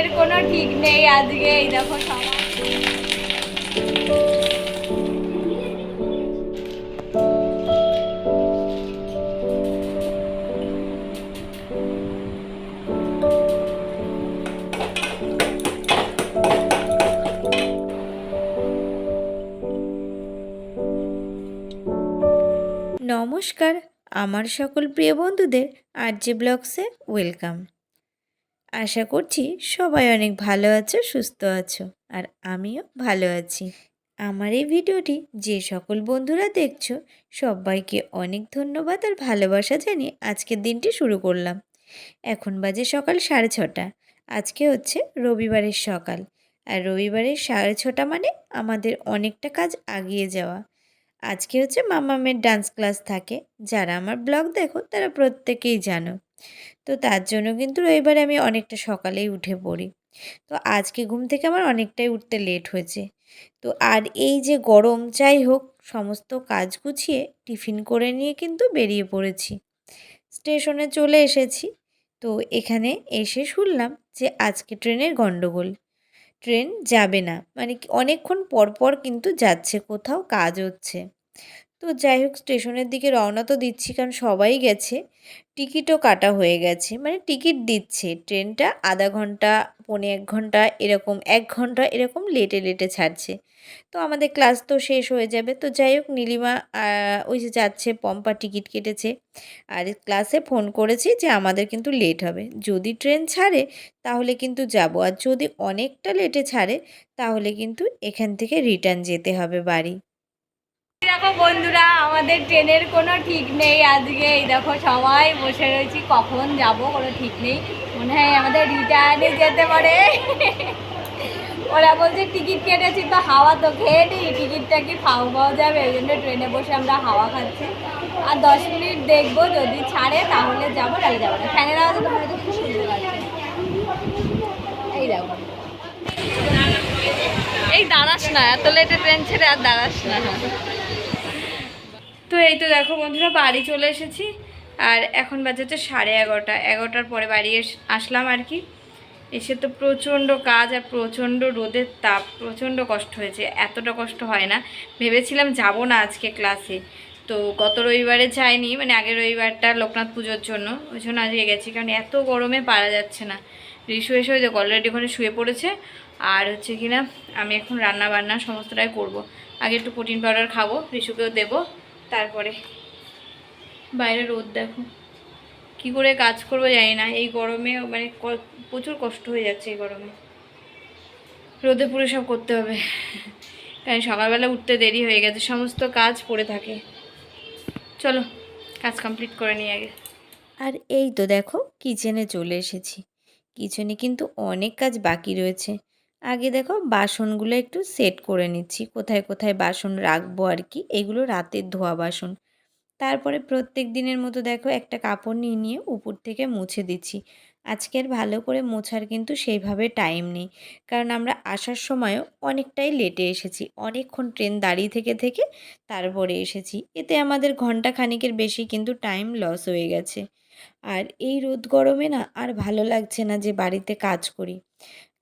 ট্রেনের কোনো ঠিক নেই আজকে, এই দেখো নমস্কার, আমার সকল প্রিয় বন্ধুদের আরজে ব্লগসে ওয়েলকাম। আশা করছি সবাই অনেক ভালো আছো, সুস্থ আছো, আর আমিও ভালো আছি। আমার এই ভিডিওটি যে সকল বন্ধুরা দেখছ, সবাইকে অনেক ধন্যবাদ আর ভালোবাসা জানিয়ে আজকের দিনটি শুরু করলাম। এখন বাজে সকাল সাড়ে ছটা। আজকে হচ্ছে রবিবারের সকাল। আর রবিবারের সাড়ে ছটা মানে আমাদের অনেকটা কাজ আগিয়ে যাওয়া। আজকে হচ্ছে মামামের ডান্স ক্লাস থাকে। যারা আমার ব্লগ দেখো, তারা প্রত্যেকেই জানো। তো তার জন্য কিন্তু রবিবারে আমি অনেকটা সকালেই উঠে পড়ি। তো আজকে ঘুম থেকে আমার অনেকটাই উঠতে লেট হয়েছে। তো আর এই যে গরম, যাই হোক, সমস্ত কাজ গুছিয়ে টিফিন করে নিয়ে কিন্তু বেরিয়ে পড়েছি। স্টেশনে চলে এসেছি। তো এখানে এসে শুনলাম যে আজকে ট্রেনের গণ্ডগোল ট্রেন যাবে না। মানে অনেকক্ষণ পরপর পর কিন্তু যাচ্ছে কোথাও কাজ হচ্ছে। তো যাই হোক, স্টেশনের দিকে রওনা তো দিচ্ছি, কারণ সবাই গেছে। টিকিটও কাটা হয়ে গেছে মানে টিকিট দিচ্ছে। ট্রেনটা আধা ঘণ্টা, পৌনে এক ঘণ্টা, এরকম এক ঘণ্টা, এরকম লেটে লেটে ছাড়ছে। তো আমাদের ক্লাস তো শেষ হয়ে যাবে। তো যাই হোক, নীলিমা ওই যে যাচ্ছে, পম্পা টিকিট কেটেছে। আর ক্লাসে ফোন করেছি যে আমাদের কিন্তু লেট হবে। যদি ট্রেন ছাড়ে, তাহলে কিন্তু যাব। আর যদি অনেকটা লেটে ছাড়ে, তাহলে কিন্তু এখান থেকে রিটার্ন যেতে হবে বাড়ি। দেখো বন্ধুরা, আমাদের ট্রেনের কোনো ঠিক নেই আজকে। এই দেখো সবাই বসে রয়েছি, কখন যাব কোনো ঠিক নেই। মনে হয় আমাদের রিটার্নে যেতে পারে। ওরা বলছে, টিকিট কেটেছি তো হাওয়া তো খেয়ে নিই টিকিটটা কি ফাও পাওয়া যাবে? ওই জন্য ট্রেনে বসে আমরা হাওয়া খাচ্ছি। আর দশ মিনিট দেখব, যদি ছাড়ে তাহলে যাব, নাহলে যাব না। ফ্যানের আওয়াজে তো হয়তো খুব সুন্দর লাগছে। এই দেখো। এই দাঁড়াস না, এত লেটে ট্রেন ছেড়ে আর দাঁড়াস না। তো এই তো দেখো বন্ধুরা, বাড়ি চলে এসেছি। আর এখন বাজে হচ্ছে সাড়ে এগারোটা। এগারোটার পরে বাড়ি আসলাম আর কি। এসে তো প্রচণ্ড কাজ আর প্রচণ্ড রোদের তাপ, প্রচণ্ড কষ্ট হয়েছে। এতটা কষ্ট হয় না। ভেবেছিলাম যাব না আজকে ক্লাসে। তো গত রবিবারে যাইনি মানে আগের রবিবারটা লোকনাথ পুজোর জন্য। ওই জন্য আজকে গেছি, কারণ এত গরমে পারা যাচ্ছে না। রিসু এসে ওই যে অলরেডি ওখানে শুয়ে পড়েছে। আর হচ্ছে কি না, আমি এখন রান্না বান্না সমস্তটাই করব। আগে একটু প্রোটিন পাউডার খাব রিসুকেও দেবো। তারপরে। বাইরে রোদ দেখো। কি করে কাজ করব জানি না। এই গরমে মানে ক- প্রচুর কষ্ট হয়ে যাচ্ছে এই গরমে। রোদে পুরো সব করতে হবে। কারণ সকালবেলা উঠতে দেরি হয়ে গেছে। সমস্ত কাজ পড়ে থাকে। চলো কাজ কমপ্লিট করে নিই আগে। আর এই তো দেখো কিচেনে চলে এসেছি। কিচেনে কিন্তু অনেক কাজ বাকি রয়েছে। আগে দেখো বাসনগুলো একটু সেট করে নিচ্ছি। কোথায় কোথায় বাসন রাখব আর কি এগুলো রাতের ধোয়া বাসন। তারপরে প্রত্যেক দিনের মতো দেখো একটা কাপড় নিয়ে নিয়ে উপর থেকে মুছে দিচ্ছি। আজকের ভালো করে মোছার কিন্তু সেইভাবে টাইম নেই। কারণ আমরা আসার সময়ও অনেকটাই লেটে এসেছি। অনেকক্ষণ ট্রেন দাঁড়িয়ে থেকে থেকে তারপরে এসেছি। এতে আমাদের ঘণ্টা খানিকের বেশি কিন্তু টাইম লস হয়ে গেছে। আর এই রোদ গরমে না আর ভালো লাগছে না যে বাড়িতে কাজ করি।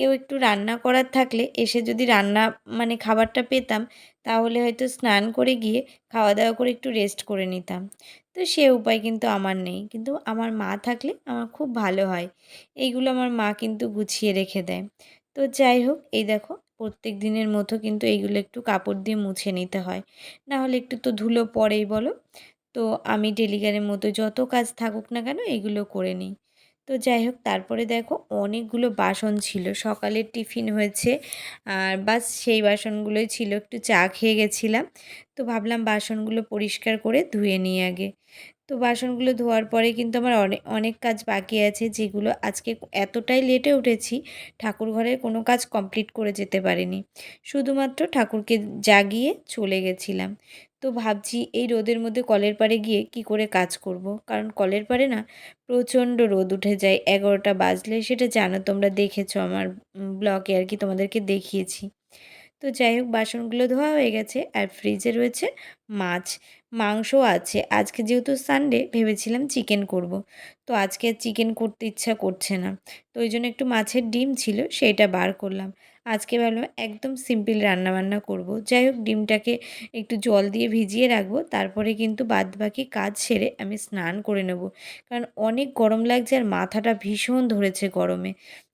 কেউ একটু রান্না করার থাকলে এসে যদি রান্না মানে খাবারটা পেতাম, তাহলে হয়তো স্নান করে গিয়ে খাওয়া দাওয়া করে একটু রেস্ট করে নিতাম। তো সে উপায় কিন্তু আমার নেই। কিন্তু আমার মা থাকলে আমার খুব ভালো হয়। এইগুলো আমার মা কিন্তু গুছিয়ে রেখে দেয়। তো যাই হোক, এই দেখো, প্রত্যেক দিনের মতো কিন্তু এইগুলো একটু কাপড় দিয়ে মুছে নিতে হয়। না হলে একটু তো ধুলো পড়েই বলো। তো আমি ডেলিগারের মতো যত কাজ থাকুক না কেন, এগুলো করে নিই। তো যাই হোক, তারপরে দেখো অনেকগুলো বাসন ছিল। সকালের টিফিন হয়েছে আর বাস সেই বাসনগুলোই ছিল। একটু চা খেয়ে গেছিলাম। তো ভাবলাম বাসনগুলো পরিষ্কার করে ধুয়ে নিই আগে। তো বাসনগুলো ধোয়ার পরে কিন্তু আমার অনেক অনেক কাজ বাকি আছে যেগুলো আজকে এতটাই লেটে উঠেছি, ঠাকুর ঘরের কোনো কাজ কমপ্লিট করে যেতে পারিনি। শুধুমাত্র ঠাকুরকে জাগিয়ে চলে গেছিলাম। তো ভাবছি এই রোদের মধ্যে কলের পাড়ে গিয়ে কি করে কাজ করব। কারণ কলের পাড়ে না প্রচণ্ড রোদ উঠে যায়, এগারোটা বাজলে সেটা জানো, তোমরা দেখেছ আমার ব্লকে আর কি তোমাদেরকে দেখিয়েছি তো যাই হোক, বাসনগুলো ধোয়া হয়ে গেছে আর ফ্রিজে রয়েছে মাছ মাংসও আছে। আজকে যেহেতু সানডে ভেবেছিলাম চিকেন করব। তো আজকে চিকেন করতে ইচ্ছা করছে না। তো ওই জন্য একটু মাছের ডিম ছিল, সেইটা বার করলাম। আজকে ভাবলাম একদম সিম্পল রান্নাবান্না করব। যাই হোক, ডিমটাকে একটু জল দিয়ে ভিজিয়ে রাখব। তারপরে কিন্তু বাদবাকি কাজ সেরে আমি স্নান করে নেব। কারণ অনেক গরম লাগছে আর মাথাটা ভীষণ ধরেছে গরমে।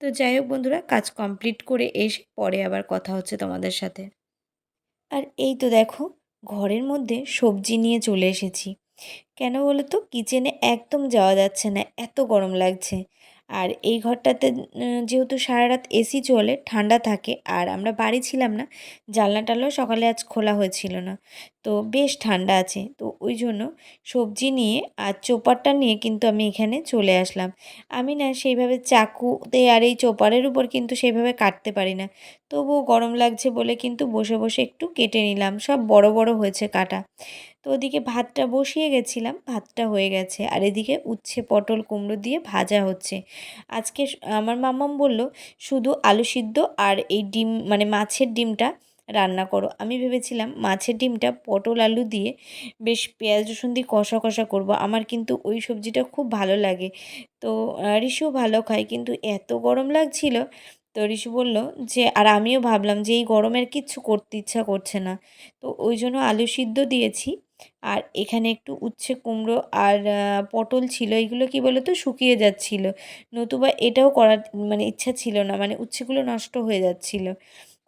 তো যাই হোক বন্ধুরা, কাজ কমপ্লিট করে এসে পরে আবার কথা হচ্ছে তোমাদের সাথে। আর এই তো দেখো ঘরের মধ্যে সবজি নিয়ে চলে এসেছি। কেন বলো তো কিচেনে একদম যাওয়া যাচ্ছে না। এত গরম লাগছে। আর এই ঘরটাতে যেহেতু সারা রাত এসি চলে, ঠান্ডা থাকে, আর আমরা বাড়ি ছিলাম না, জানলা সকালে আজ খোলা হয়েছিল না। তো বেশ ঠান্ডা আছে, তো ওই জন্য সবজি নিয়ে আর চোপারটা নিয়ে কিন্তু আমি এখানে চলে আসলাম। আমি না সেইভাবে চাকুতে আর এই চোপারের উপর কিন্তু সেইভাবে কাটতে পারি না। তবুও গরম লাগছে বলে কিন্তু বসে বসে একটু কেটে নিলাম, সব বড় বড় হয়েছে কাটা। তো ওদিকে ভাতটা বসিয়ে গেছিলাম, ভাতটা হয়ে গেছে। আর এদিকে উচ্ছে, পটল, কুমড়ো দিয়ে ভাজা হচ্ছে। আজকে আমার মামাম বলল, শুধু আলু সিদ্ধ আর এই ডিম মানে মাছের ডিমটা রান্না করো। আমি ভেবেছিলাম, মাছের ডিমটা পটল আলু দিয়ে বেশ পেঁয়াজ, রসুন দিয়ে কষা কষা করব। আমার কিন্তু ওই সবজিটা খুব ভালো লাগে। তো রিশু ভালো খায়, কিন্তু এত গরম লাগছিল। তো রিশু বলল যে, আর আমিও ভাবলাম যে, এই গরমের কিচ্ছু করতে ইচ্ছা করছে না। তো ওই জন্য আলু সিদ্ধ দিয়েছি। আর এখানে একটু উচ্ছে কুমড়ো আর পটল ছিল। এগুলো কি বলো তো শুকিয়ে যাচ্ছিল। নতুবা এটাও করার মানে ইচ্ছা ছিল না। মানে উচ্ছেগুলো নষ্ট হয়ে যাচ্ছিল।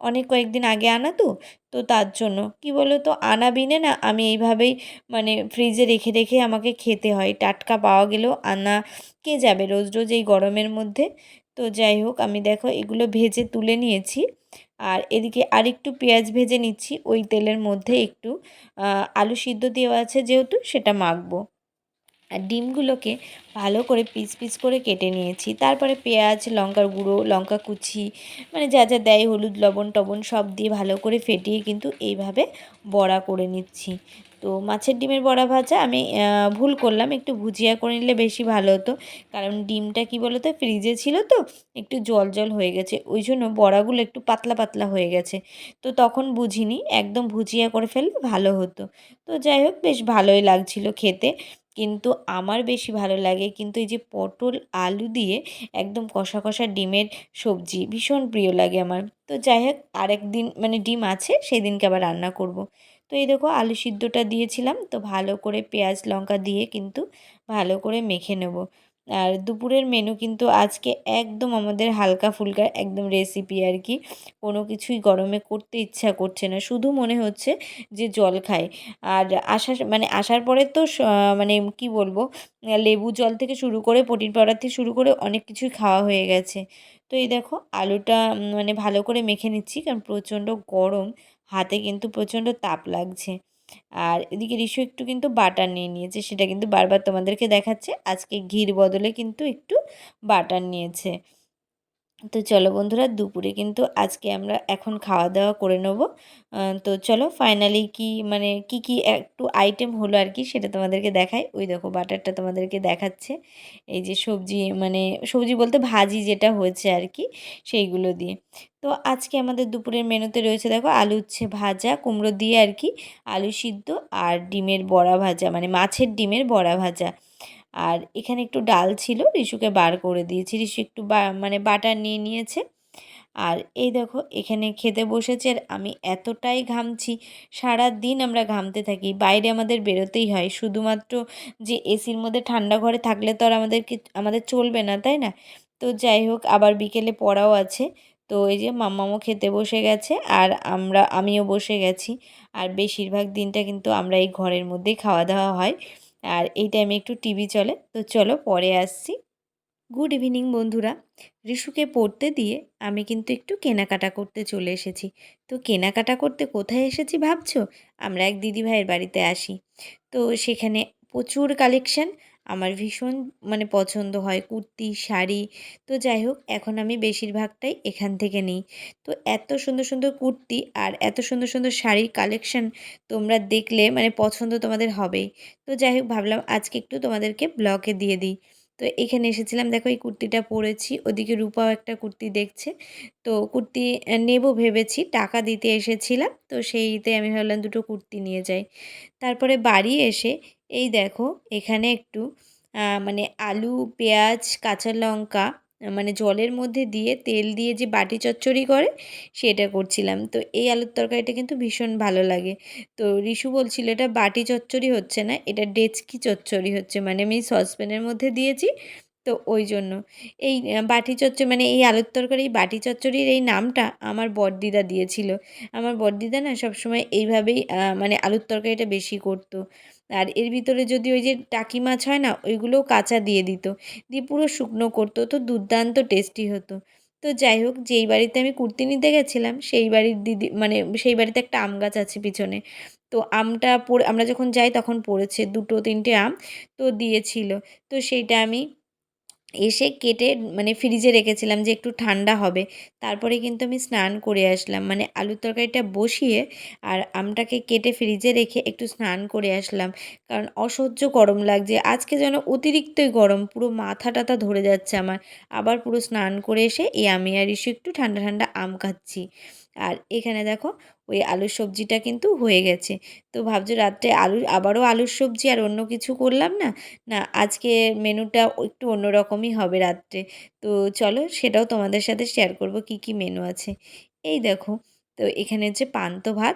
অনেক কয়েকদিন আগে আনা তো তো তার জন্য। কি বলো তো আনা বিনে না, আমি এইভাবেই মানে ফ্রিজে রেখে রেখে আমাকে খেতে হয়। টাটকা পাওয়া গেলেও আনা কে যাবে? রোজ রোজ এই গরমের মধ্যে। তো যাই হোক, আমি দেখো এগুলো ভেজে তুলে নিয়েছি। আর এদিকে আরেকটু পেঁয়াজ ভেজে নিচ্ছি। ওই তেলের মধ্যে একটু আলু সিদ্ধ দেওয়া আছে যেহেতু সেটা মাখবো। আর ডিমগুলোকে ভালো করে পিস পিস করে কেটে নিয়েছি। তারপরে পেঁয়াজ, লঙ্কার গুঁড়ো, লঙ্কা কুচি মানে যা যা দেয়, হলুদ, লবণ, টবণ, সব দিয়ে ভালো করে ফেটিয়ে কিন্তু এইভাবে বড়া করে নিচ্ছি। তো মাছের ডিমের বড়া ভাজা আমি ভুল করলাম, একটু ভুজিয়া করে নিলে বেশি ভালো হতো। কারণ ডিমটা কি বলো তো ফ্রিজে ছিল তো, একটু জল জল হয়ে গেছে, ওই জন্য বড়াগুলো একটু পাতলা পাতলা হয়ে গেছে। তো তখন বুঝিনি, একদম ভুজিয়া করে ফেললে ভালো হতো। তো যাই হোক, বেশ ভালোই লাগছিল খেতে। কিন্তু আমার বেশি ভালো লাগে। কিন্তু এই যে পটল, আলু দিয়ে একদম কষা কষা ডিমের সবজি ভীষণ প্রিয় লাগে আমার। তো যাই হোক আরেক দিন মানে ডিম আছে সেই দিনকে আবার রান্না করব। তো এই দেখো আলু সিদ্ধটা দিয়েছিলাম। তো ভালো করে পেঁয়াজ, লঙ্কা দিয়ে কিন্তু ভালো করে মেখে নেব। আর দুপুরের মেনু কিন্তু আজকে একদম আমাদের হালকা ফুলকা একদম রেসিপি আর কি। কোনো কিছুই গরমে করতে ইচ্ছা করছে না, শুধু মনে হচ্ছে যে জল খায় আর আসার মানে আসার পরে তো মানে কি বলব, লেবু জল থেকে শুরু করে প্রোটিন পাউডার থেকে শুরু করে অনেক কিছুই খাওয়া হয়ে গেছে। তো এই দেখো, আলুটা মানে ভালো করে মেখে নিচ্ছি কারণ প্রচণ্ড গরম, হাতে কিন্তু প্রচণ্ড তাপ লাগছে। আর এদিকে রিশু একটু কিন্তু বাটার নিয়ে নিয়েছে, সেটা কিন্তু বারবার তোমাদেরকে দেখাচ্ছে। আজকে ঘির বদলে কিন্তু একটু বাটার নিয়েছে। তো চলো বন্ধুরা, দুপুরে কিন্তু আজকে আমরা এখন খাওয়া দাওয়া করে নেব। তো চলো ফাইনালি কি মানে কি কি একটু আইটেম হলো আর কি সেটা তোমাদেরকে দেখাই। ওই দেখো বাটারটা তোমাদেরকে দেখাচ্ছে। এই যে সবজি মানে সবজি বলতে ভাজি যেটা হয়েছে আর কি সেইগুলো দিয়ে। তো আজকে আমাদের দুপুরের মেনুতে রয়েছে দেখো আলু উচ্ছে ভাজা, কুমড়ো দিয়ে আর কি আলু সিদ্ধ আর ডিমের বড়া ভাজা মানে মাছের ডিমের বড়া ভাজা। আর এখানে একটু ডাল ছিল, রিশুকে বার করে দিয়েছি। রিশু একটু মানে বাটার নিয়ে নিয়েছে। আর এই দেখো, এখানে খেতে বসেছে আর আমি এতটাই ঘামছি সারা দিন আমরা ঘামতে থাকি। বাইরে আমাদের বেরোতেই হয়। শুধুমাত্র যে এসির মধ্যে ঠান্ডা ঘরে থাকলে তো আর আমাদেরকে আমাদের চলবে না, তাই না? তো যাই হোক, আবার বিকেলে পড়াও আছে। তো এই যে মাম্মামও খেতে বসে গেছে আর আমরা, আমিও বসে গেছি। আর বেশিরভাগ দিনটা কিন্তু আমরা এই ঘরের মধ্যেই খাওয়া দাওয়া হয়। আর এই টাইমে একটু টিভি চলে। তো চলো পরে আসছি। গুড ইভিনিং বন্ধুরা। রিশুকে পড়তে দিয়ে আমি কিন্তু একটু কেনাকাটা করতে চলে এসেছি। তো কেনাকাটা করতে কোথায় এসেছি ভাবছ? আমরা এক দিদিভাইয়ের বাড়িতে আসি। তো সেখানে প্রচুর কালেকশন আমার ভীষণ মানে পছন্দ হয়, কুর্তি, শাড়ি। তো যাই হোক, এখন আমি বেশিরভাগটাই এখান থেকে নিই। তো এত সুন্দর সুন্দর কুর্তি আর এত সুন্দর সুন্দর শাড়ির কালেকশন তোমরা দেখলে মানে পছন্দ তোমাদের হবেই। তো যাই হোক, ভাবলাম আজকে একটু তোমাদেরকে ব্লগে দিয়ে দিই। তো এখানে এসেছিলাম, দেখো এই কুর্তিটা পরেছি, ওদিকে রূপাও একটা কুর্তি দেখছে। তো কুর্তি নেব ভেবেছি, টাকা দিতে এসেছিলাম, তো সেইতে আমি ভাবলাম দুটো কুর্তি নিয়ে যাই। তারপরে বাড়ি এসে এই দেখো, এখানে একটু মানে আলু, পেঁয়াজ, কাঁচা লঙ্কা মানে জলের মধ্যে দিয়ে তেল দিয়ে যে বাটি চচ্চড়ি করে, সেটা করছিলাম। তো এই আলুর তরকারিটা কিন্তু ভীষণ ভালো লাগে। তো রিশু বলছিল, এটা বাটি চচ্চড়ি হচ্ছে না, এটা ডেচকি চচ্চড়ি হচ্ছে। মানে আমি সসপ্যানের মধ্যে দিয়েছি, তো ওই জন্য। এই বাটি চচ্চড়ি মানে এই আলুর তরকারি বাটি চচ্চড়ির এই নামটা আমার বড়দিদা দিয়েছিল। আমার বড়দিদা না সবসময় এইভাবেই মানে আলুর তরকারিটা বেশি করতো। আর এর ভিতরে যদি ওই যে টাকি মাছ হয় না, ওইগুলোও কাঁচা দিয়ে দিত। দিয়ে পুরো শুকনো করতো, তো দুর্দান্ত টেস্টি হতো। তো যাই হোক, যেই বাড়িতে আমি কুর্তি নিতে গেছিলাম, সেই বাড়ির দিদি মানে সেই বাড়িতে একটা আম গাছ আছে পিছনে। তো আমটা পড়ে, আমরা যখন যাই তখন পড়েছে দুটো তিনটে আম, তো দিয়েছিল। তো সেইটা আমি এসে কেটে মানে ফ্রিজে রেখেছিলাম যে একটু ঠান্ডা হবে। তারপরে কিন্তু আমি স্নান করে আসলাম। মানে আলুর তরকারিটা বসিয়ে আর আমটাকে কেটে ফ্রিজে রেখে একটু স্নান করে আসলাম। কারণ অসহ্য গরম লাগছে। আজকে যেন অতিরিক্তই গরম। পুরো মাথা টাথা ধরে যাচ্ছে আমার। আবার পুরো স্নান করে এসে এই আমি আর ইস্যু একটু ঠান্ডা ঠান্ডা আম খাচ্ছি। আর এখানে দেখো ওই আলুর সবজিটা কিন্তু হয়ে গেছে। তো ভাবছ রাত্রে আলু, আবারও আলুর সবজি আর অন্য কিছু করলাম না? না, আজকে মেনুটা একটু অন্যরকমই হবে রাত্রে। তো চলো সেটাও তোমাদের সাথে শেয়ার করব কি কি মেনু আছে। এই দেখো, তো এখানে হচ্ছে পান্তা ভাত,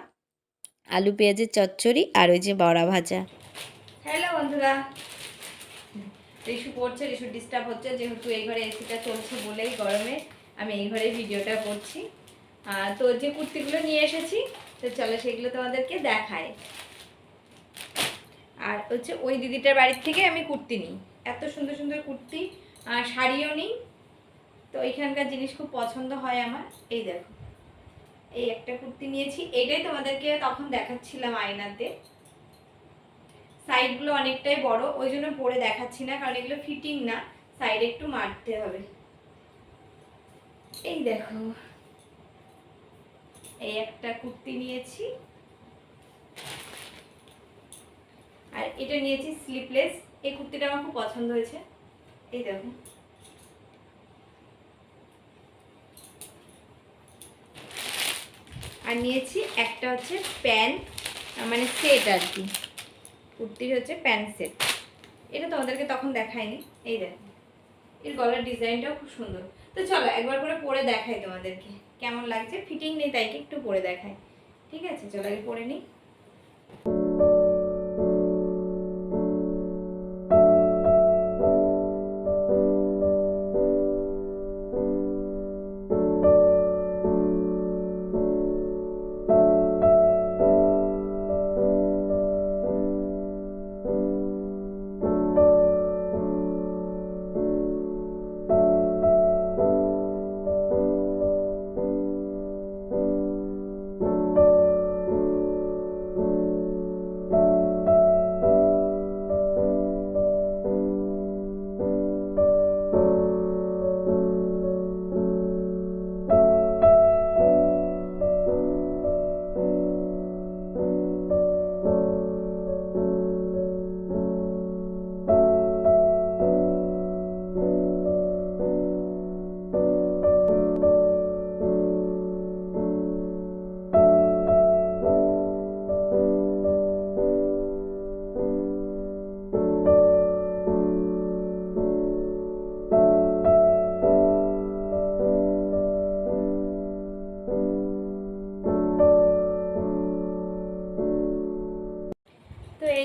আলু পেঁয়াজের চচ্চড়ি আর ওই যে বড়া ভাজা। হ্যালো বন্ধুরা। রিশু পড়ছে রিশু ডিস্টার্ব হচ্ছে। যেহেতু এই ঘরে এসিটা চলছে বলেই গরমে আমি এই ঘরে ভিডিওটা করছি। তো যে কুর্তিগুলো নিয়ে এসেছি, তো চলো সেগুলো তোমাদেরকে দেখায় আর হচ্ছে ওই দিদিটার বাড়ির থেকে আমি কুর্তি নিই। এত সুন্দর সুন্দর কুর্তি, আর শাড়িও নিই। তো এখানকার জিনিস খুব পছন্দ হয় আমার। এই দেখো, এই একটা কুর্তি নিয়েছি। এটাই তোমাদেরকে তখন দেখাচ্ছিলাম আয়নাতে। সাইডগুলো অনেকটাই বড়, ওই জন্য পরে দেখাচ্ছি না, কারণ এগুলো ফিটিং না। সাইড একটু মারতে হবে। এই দেখো। এই একটা কুর্তি নিয়েছি। আর এটা নিয়েছি স্লিপলেস এই কুর্তিটা আমার খুব পছন্দ হয়েছে। এই দেখো আর নিয়েছি একটা হচ্ছে প্যান্ট মানে সেট আর কি। কুর্তির হচ্ছে প্যান্ট সেট। এটা তোমাদেরকে তখন দেখায়নি। এই দেখো এর গলার ডিজাইনটাও খুব সুন্দর। তো চলো একবার করে পরে দেখাই তোমাদেরকে। কেমন লাগছে? ফিটিং নেই তাইকে একটু পরে দেখায় ঠিক আছে চলো আগে পরে নিই।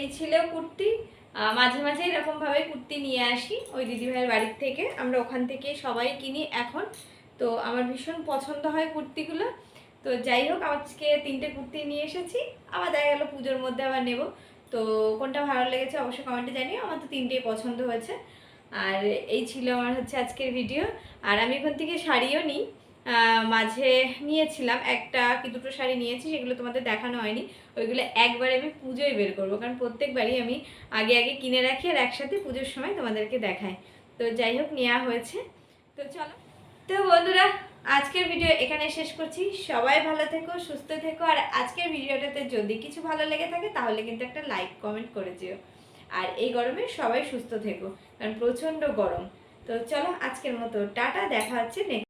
এই ছিল কুর্তি। মাঝে মাঝে এরকমভাবে কুর্তি নিয়ে আসি ওই দিদিভাইয়ের বাড়ির থেকে। আমরা ওখান থেকে সবাই কিনি এখন। তো আমার ভীষণ পছন্দ হয় কুর্তিগুলো। তো যাই হোক, আজকে তিনটে কুর্তি নিয়ে এসেছি। আবার দেখা গেলো পুজোর মধ্যে আবার নেব। তো কোনটা ভালো লেগেছে অবশ্যই কমেন্টে জানিও। আমার তো তিনটেই পছন্দ হয়েছে। আর এই ছিল আমার হচ্ছে আজকের ভিডিও আর আমি এখান থেকে শাড়িও নিই। মাঝে নিয়েছিলাম। একটা কি দুটো শাড়ি নিয়েছি, সেগুলো তোমাদের দেখানো হয়নি। ওইগুলো একবারে আমি পুজোয় বের করব, কারণ প্রত্যেকবারই আমি আগে আগে কিনে রাখি আর একসাথে পুজোর সময় তোমাদেরকে দেখাই। তো যাই হোক নেওয়া হয়েছে। তো চলো। তো বন্ধুরা, আজকের ভিডিও এখানে শেষ করছি। সবাই ভালো থেকো, সুস্থ থেকো, আর আজকের ভিডিওটাতে যদি কিছু ভালো লেগে থাকে, তাহলে কিন্তু একটা লাইক কমেন্ট করে যেও আর এই গরমে সবাই সুস্থ থেকো, কারণ প্রচণ্ড গরম। তো চলো, আজকের মতো। টাটা, দেখা হচ্ছে next